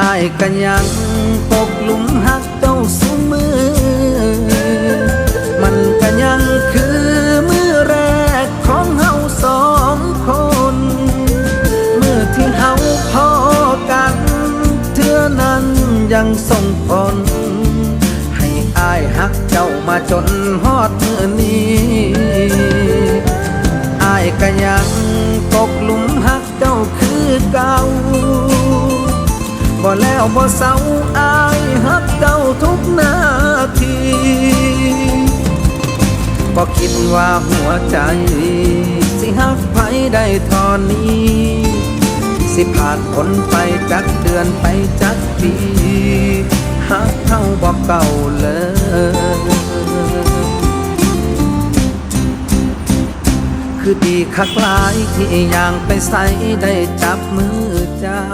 อายกันยังตกลุมหักเจ้าสูมือ มันก็ยังคือมือแรกของเฮาสองคน มือที่เฮาพอกัน เทื่อนั้นยังส่งผลให้อายหักเจ้ามาจนฮอดมือนี้อายก็ยังตกลุมหักเจ้าคือก่า บ่แล้วบ่เศร้าอายหักเจ้าทุกนาทีบ่คิดว่าหัวใจ สิหักไผได้ทอนนี้ สิผ่านพ้นไปจักเดือนไปจักปีหักเท่าบ่เก่าเลยคือดีคักหลายที่อย่างไปใส่ได้จับมือเจ้า